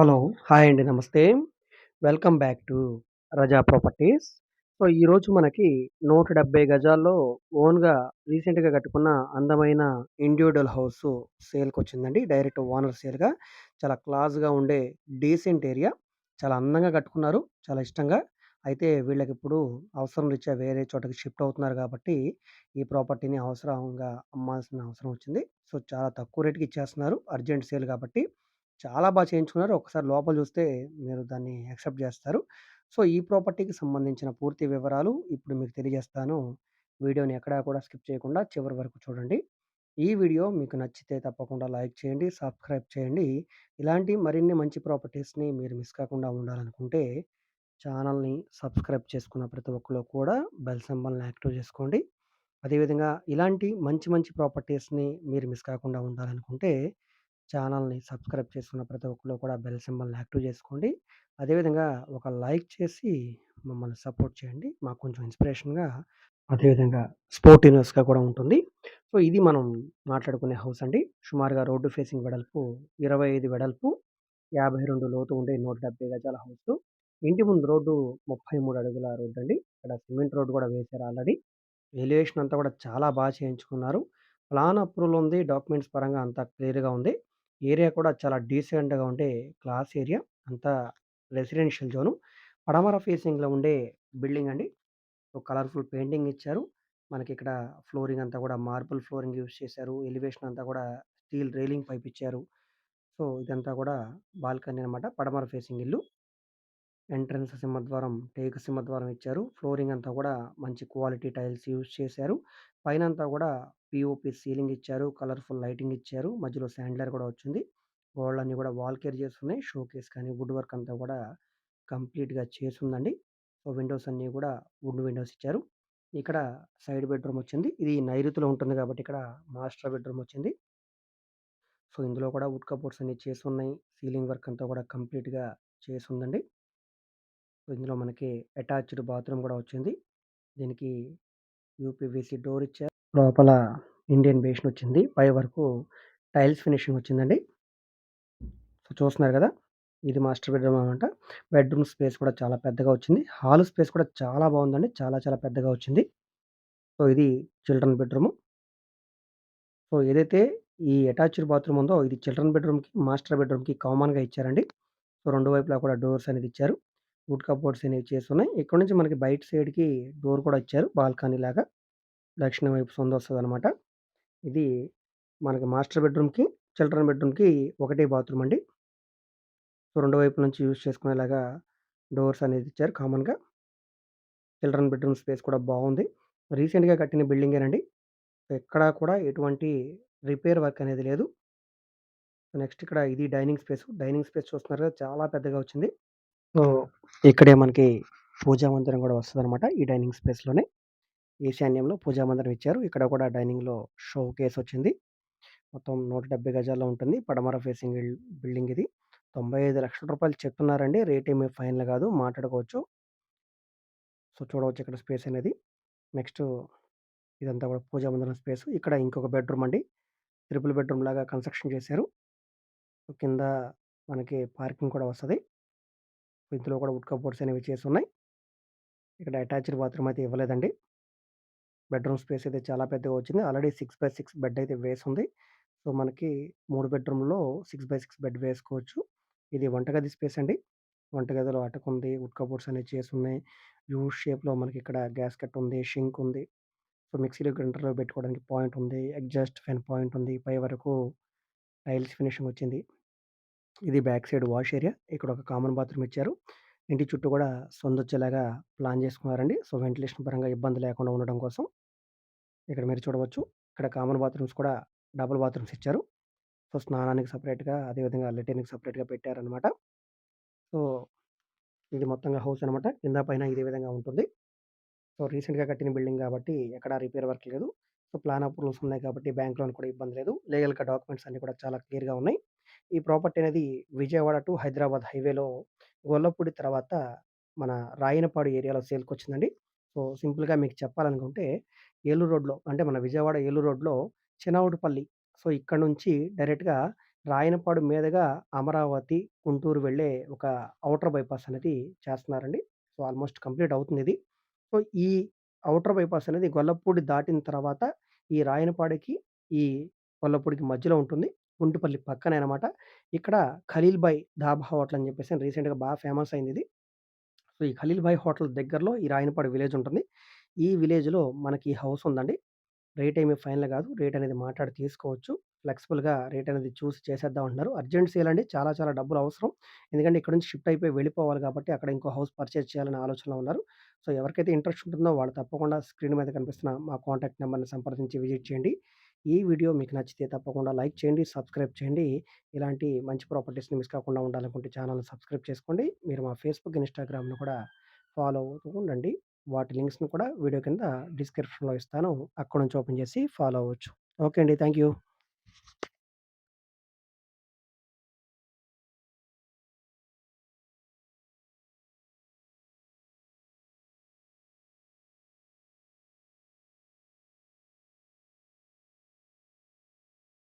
Hello. Hi అండి. నమస్తే. Welcome back to Raza properties. So, ఈరోజు మనకి 170 గజాల్లో ఓన్‌గా రీసెంట్‌గా కట్టుకున్న అందమైన ఇండియూడల్ హౌస్ సేల్కి వచ్చిందండి డైరెక్ట్ ఓనర్ సేల్‌గా. చాలా క్లాస్‌గా ఉండే డీసెంట్ ఏరియా. చాలా అందంగా కట్టుకున్నారు. చాలా ఇష్టంగా. అయితే వీళ్ళకి ఇప్పుడు అవసరం రీత్యా వేరే చోటకి షిఫ్ట్ అవుతున్నారు కాబట్టి, ఈ ప్రాపర్టీని అవసరంగా అమ్మాల్సిన అవసరం వచ్చింది. సో, చాలా తక్కువ రేటుకి ఇచ్చేస్తున్నారు. అర్జెంట్ సేల్ కాబట్టి. చాలా బాగా చేయించుకున్నారు. ఒకసారి లోపల చూస్తే మీరు దాన్ని యాక్సెప్ట్ చేస్తారు. సో, ఈ ప్రాపర్టీకి సంబంధించిన పూర్తి వివరాలు ఇప్పుడు మీకు తెలియజేస్తాను. వీడియోని ఎక్కడా కూడా స్కిప్ చేయకుండా చివరి వరకు చూడండి. ఈ వీడియో మీకు నచ్చితే తప్పకుండా లైక్ చేయండి, సబ్స్క్రైబ్ చేయండి. ఇలాంటి మరిన్ని మంచి ప్రాపర్టీస్‌ని మీరు మిస్ కాకుండా ఉండాలనుకుంటే ఛానల్‌ని సబ్స్క్రైబ్ చేసుకున్న ప్రతి ఒక్కరు కూడా బెల్ సింబల్‌ని యాక్టివ్ చేసుకోండి. అదేవిధంగా ఇలాంటి మంచి మంచి ప్రాపర్టీస్‌ని మీరు మిస్ కాకుండా ఉండాలనుకుంటే ఛానల్‌ని సబ్స్క్రైబ్ చేసుకున్న ప్రతి ఒక్కరు కూడా బెల్ సింబల్‌ని యాక్టివ్ చేసుకోండి. అదేవిధంగా ఒక లైక్ చేసి మమ్మల్ని సపోర్ట్ చేయండి. మాకు కొంచెం ఇన్స్పిరేషన్‌గా అదేవిధంగా స్పోర్ట్ న్యూస్‌గా కూడా ఉంటుంది. సో, ఇది మనం మాట్లాడుకునే హౌస్ అండి. సుమారుగా రోడ్డు ఫేసింగ్ వెడల్పు 25 వెడల్పు, 52 లోతు ఉండే 170 గజాల హౌస్ ఇంటి ముందు రోడ్డు 33 అడుగుల రోడ్డండి. ఇక్కడ సిమెంట్ రోడ్డు కూడా వేశారు ఆల్రెడీ. ఎలివేషన్ అంతా కూడా చాలా బాగా చేయించుకున్నారు. ప్లాన్ అప్రూవల్ ఉంది. డాక్యుమెంట్స్ పరంగా అంతా క్లియర్‌గా ఉంది. ఏరియా కూడా చాలా డీసెంట్‌గా ఉండే క్లాస్ ఏరియా. అంతా రెసిడెన్షియల్ జోను. పడమర ఫేసింగ్‌లో ఉండే బిల్డింగ్ అండి. ఒక కలర్‌ఫుల్ పెయింటింగ్ ఇచ్చారు. మనకిక్కడ ఫ్లోరింగ్ అంతా కూడా మార్బుల్ ఫ్లోరింగ్ యూజ్ చేశారు. ఎలివేషన్ అంతా కూడా స్టీల్ రైలింగ్ పైప్ ఇచ్చారు. సో, ఇదంతా కూడా బాల్కనీ అనమాట. పడమర ఫేసింగ్ ఇల్లు. ఎంట్రన్స్ సింహద్వారం, టేక్ సింహద్వారం ఇచ్చారు. ఫ్లోరింగ్ అంతా కూడా మంచి క్వాలిటీ టైల్స్ యూజ్ చేశారు. పైన అంతా కూడా పిఓపి సీలింగ్ ఇచ్చారు. కలర్‌ఫుల్ లైటింగ్ ఇచ్చారు. మధ్యలో శాండ్లర్ కూడా వచ్చింది. గోడలన్నీ కూడా వాల్ చేస్తున్నాయి ఉన్నాయి. షోకేస్ కానీ వుడ్ వర్క్ అంతా కూడా కంప్లీట్‌గా చేసిందండి సో, విండోస్ అన్నీ కూడా వుడ్ విండోస్ ఇచ్చారు. ఇక్కడ సైడ్ బెడ్‌రూమ్ వచ్చింది. ఇది నైరుతిలో ఉంటుంది కాబట్టి ఇక్కడ మాస్టర్ బెడ్‌రూమ్ వచ్చింది. సో, ఇందులో కూడా వుడ్ కబోర్డ్స్ అన్నీ చేసున్నాయి. సీలింగ్ వర్క్ అంతా కూడా కంప్లీట్‌గా చేసి ఉందండి ఇందులో మనకి అటాచ్డ్ బాత్రూమ్ కూడా వచ్చింది. దీనికి యూపీవీసీ డోర్ ఇచ్చారు. లోపల ఇండియన్ బేషన్ వచ్చింది. పై వరకు టైల్స్ ఫినిషింగ్ వచ్చిందండి. సో, చూస్తున్నారు కదా! ఇది మాస్టర్ బెడ్‌రూమ్ అనమాట. బెడ్‌రూమ్ స్పేస్ కూడా చాలా పెద్దగా వచ్చింది. హాల్ స్పేస్ కూడా చాలా బాగుందండి. చాలా చాలా పెద్దగా వచ్చింది. సో, ఇది చిల్డ్రన్ బెడ్‌రూము. సో, ఏదైతే ఈ అటాచ్డ్ బాత్రూమ్ ఉందో ఇది చిల్డ్రన్ బెడ్‌రూమ్‌కి, మాస్టర్ బెడ్‌రూమ్‌కి కామన్‌గా ఇచ్చారండి. సో, రెండు వైపులా కూడా డోర్స్ అనేది ఇచ్చారు. వుడ్ కబోర్డ్స్ అనేవి చేసున్నాయి. ఇక్కడ నుంచి మనకి బయట సైడ్‌కి డోర్ కూడా ఇచ్చారు. బాల్కనీ లాగా. దక్షిణం వైపు సందొస్తదనమాట. ఇది మనకి మాస్టర్ బెడ్‌రూమ్‌కి, చిల్డ్రన్ బెడ్‌రూమ్‌కి ఒకటే బాత్రూమ్ అండి. సో, రెండు వైపుల నుంచి యూజ్ చేసుకునేలాగా డోర్స్ అనేది ఇచ్చారు కామన్‌గా. చిల్డ్రన్ బెడ్‌రూమ్ స్పేస్ కూడా బావుంది. రీసెంట్‌గా కట్టిన బిల్డింగేనండి. ఎక్కడా కూడా ఎటువంటి రిపేర్ వర్క్ అనేది లేదు. నెక్స్ట్ ఇక్కడ ఇది డైనింగ్ స్పేస్ డైనింగ్ స్పేస్ చూస్తున్నారు కదా! చాలా పెద్దగా వచ్చింది. సో, ఇక్కడే మనకి పూజా మందిరం కూడా వస్తదనమాట. ఈ డైనింగ్ స్పేస్‌లోనే. ఈశాన్యంలో పూజా మందిరం ఇచ్చారు. ఇక్కడ కూడా డైనింగ్‌లో షోకేస్ వచ్చింది. మొత్తం 170 గజాల్లో ఉంటుంది. పడమర ఫేసింగ్ బిల్డింగ్ ఇది. తొంభై ఐదు లక్షల రూపాయలు చెప్తున్నారండి. రేట్ ఏమి ఫైనల్ కాదు. మాట్లాడుకోవచ్చు. సో, చూడవచ్చు ఇక్కడ స్పేస్ అనేది. నెక్స్ట్ ఇదంతా కూడా పూజా మందిరం స్పేస్ ఇక్కడ ఇంకొక బెడ్‌రూమ్ అండి. ట్రిపుల్ బెడ్‌రూమ్ లాగా కన్‌స్ట్రక్షన్ చేశారు. కింద మనకి పార్కింగ్ కూడా వస్తది. ఇందులో కూడా ఉడ్ కబోర్డ్స్ అనేవి చేసున్నాయి. ఇక్కడ అటాచ్డ్ బాత్రూమ్ అయితే ఇవ్వలేదండి. బెడ్‌రూమ్ స్పేస్ అయితే చాలా పెద్దగా వచ్చింది. ఆల్రెడీ 6/6 బెడ్ అయితే వేసుంది. సో, మనకి మూడు బెడ్‌రూమ్‌లో 6/6 బెడ్ వేసుకోవచ్చు. ఇది వంటగది స్పేస్ అండి. వంటగదిలో అటకుంది. వుడ్ కబోర్డ్స్ అనేవి చేసున్నాయి. యూ షేప్‌లో మనకి ఇక్కడ గ్యాస్ కట్ ఉంది. షింక్ ఉంది. సో, మిక్సీలో గ్రైండర్‌లో పెట్టుకోవడానికి పాయింట్ ఉంది. ఎగ్జాస్ట్ ఫ్యాన్ పాయింట్ ఉంది. పై వరకు టైల్స్ ఫినిషింగ్ వచ్చింది. ఇది బ్యాక్ సైడ్ వాష్ ఏరియా. ఇక్కడ ఒక కామన్ బాత్రూమ్ ఇచ్చారు. ఇంటి చుట్టూ కూడా సందొచ్చేలాగా ప్లాన్ చేసుకున్నారండి. సో, వెంటిలేషన్ పరంగా ఇబ్బంది లేకుండా ఉండడం కోసం. ఇక్కడ మీరు చూడవచ్చు. ఇక్కడ కామన్ బాత్రూమ్స్ కూడా డబుల్ బాత్రూమ్స్ ఇచ్చారు. సో, స్నానానికి సెపరేట్‌గా అదేవిధంగా లెట్రిన్‌కి సెపరేట్‌గా పెట్టారనమాట. సో, ఇది మొత్తంగా హౌస్ అనమాట. కింద పైన ఇదే విధంగా ఉంటుంది. సో, రీసెంట్‌గా కట్టిన బిల్డింగ్ కాబట్టి ఎక్కడ రిపేర్ వర్క్ లేదు. సో, ప్లాన్ అప్రూవల్స్ ఉన్నాయి కాబట్టి బ్యాంక్ లోన్ కూడా ఇబ్బంది లేదు. లీగల్‌గా డాక్యుమెంట్స్ అన్నీ కూడా చాలా క్లియర్‌గా ఉన్నాయి. ఈ ప్రాపర్టీ అనేది విజయవాడ టు హైదరాబాద్ హైవేలో గొల్లపూడి తర్వాత మన రాయనపాడు ఏరియాలో సేల్‌కొచ్చిందండి. సో, సింపుల్‌గా మీకు చెప్పాలనుకుంటే ఏలూరు రోడ్‌లో అంటే మన విజయవాడ ఏలూరు రోడ్‌లో చినవుడిపల్లి. సో, ఇక్కడ నుంచి డైరెక్ట్‌గా రాయనపాడు మీదుగా అమరావతి, గుంటూరు వెళ్ళే ఒక ఔటర్ బైపాస్ అనేది చేస్తున్నారండి. సో, ఆల్‌మోస్ట్ కంప్లీట్ అవుతుందిది. సో, ఈ ఔటర్ బైపాస్ అనేది గొల్లపూడి దాటిన తర్వాత ఈ రాయనపాడికి, ఈ గొల్లపూడికి మధ్యలో ఉంటుంది. గుంటుపల్లి పక్కనే అనమాట. ఇక్కడ 'ఖలీల్ భాయ్ ధాబా హోటల్' అని చెప్పేసి రీసెంట్‌గా బాగా ఫేమస్ అయింది ఇది సో, ఈ 'ఖలీల్ భాయ్ హోటల్' దగ్గరలో ఈ రాయనపాడు విలేజ్ ఉంటుంది. ఈ విలేజ్‌లో మనకి ఈ హౌస్ ఉందండి. రేట్ ఏమి ఫైనల్ కాదు రేట్ అనేది మాట్లాడి తీసుకోవచ్చు. ఫ్లెక్సిబుల్‌గా రేట్ అనేది చూసి చేసేద్దాం అంటున్నారు. అర్జెంట్ సేల్ అండి. చాలా చాలా డబ్బులు అవసరం. ఎందుకంటే ఇక్కడ నుంచి షిఫ్ట్ అయిపోయి వెళ్ళిపోవాలి కాబట్టి అక్కడ ఇంకో హౌస్ పర్చేజ్ చేయాలనే ఆలోచనలో ఉన్నారు. సో, ఎవరికైతే ఇంట్రెస్ట్ ఉంటుందో వాళ్ళు తప్పకుండా స్క్రీన్ మీద కనిపిస్తున్న మా కాంటాక్ట్ నంబర్‌ని సంప్రదించి విజిట్ చేయండి. ఈ వీడియో మీకు నచ్చితే తప్పకుండా లైక్ చేయండి, సబ్స్క్రైబ్ చేయండి. ఇలాంటి మంచి ప్రాపర్టీస్‌ని మిస్ కాకుండా ఉండాలనుకుంటే ఛానల్ని సబ్స్క్రైబ్ చేసుకోండి. మీరు మా ఫేస్‌బుక్, ఇన్‌స్టాగ్రామ్‌ను కూడా ఫాలో అవుతూ ఉండండి. వాటి లింక్స్‌ని కూడా వీడియో కింద డిస్క్రిప్షన్‌లో ఇస్తాను. అక్కడి నుంచి ఓపెన్ చేసి ఫాలో అవ్వచ్చు. ఓకే అండి. Thank you.